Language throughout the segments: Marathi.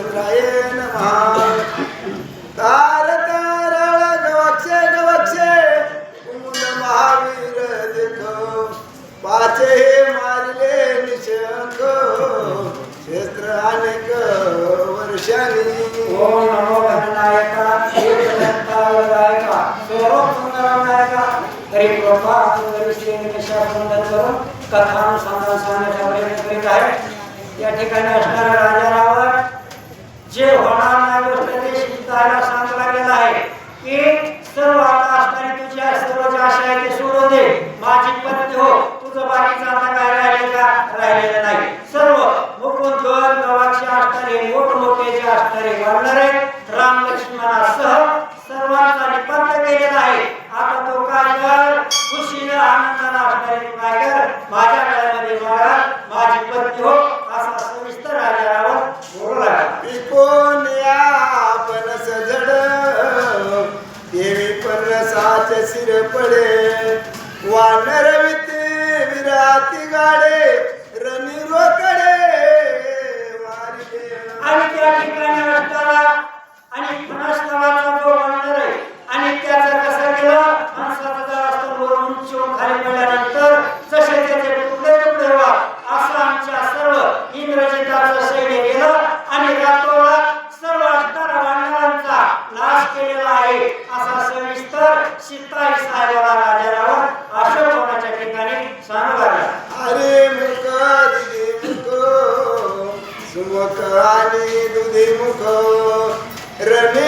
रामचंद्राय नमः. तार तारळ गवक्षे गवक्षे कुमुद महावीर देखो. पाचे हे मारले निशंक. क्षेत्र अनेक वर्षांनी. ओम नमो नायका एकदंतावदायका स्वरूप सुंदरनायका तरी कृपा सुंदरी श्री निशा सुंदर करून कथानुसंधान सांगण्याचा प्रयत्न करीत आहे या ठिकाणी असणारा राजा जे होणार नाही गोष्ट ते शिकायला सांगला गेला आहे की सर्व आता असणारी तुझ्या सर्व जे आशा आहे ते सोडून दे. माझी पत्नी हो तुझं बाकीचं आता काय राहिले का? राहिलेलं नाही. सर्व मुकुंद गण गवाक्षी असणारे मोठमोठे जे असणारे वाढणारे राम लक्ष्मणासह सर्वांचा निपंत केलेला आहे. आता तो काय कर? खुशीनं आनंदानं असणारे तू काय कर? माझ्या पणसाचे सिर पडे. वानर विते विराती गाडे रणी रोकडे आणि त्या ठिकाणी असताना आणि फणस नावाचा जो वानर आहे आणि त्याचा कसा केला? माणसाचा जर असतं शिवून खाली पडला. नाश केलेला आहे. असा सविस्तर सीताई साहेबाला राजारावर अशोकवनाच्या ठिकाणी सांगू लागला अरे मुख दिदी मुख सुमुख आणि दुधी मुख रमे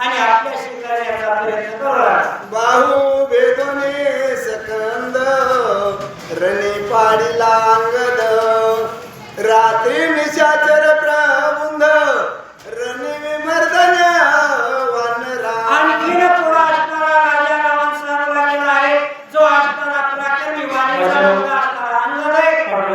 आणि आपल्या करण्याचा प्रयत्न करू बाहू भेदोने सकंद रणी पाडी लांगद. रात्री निशाचर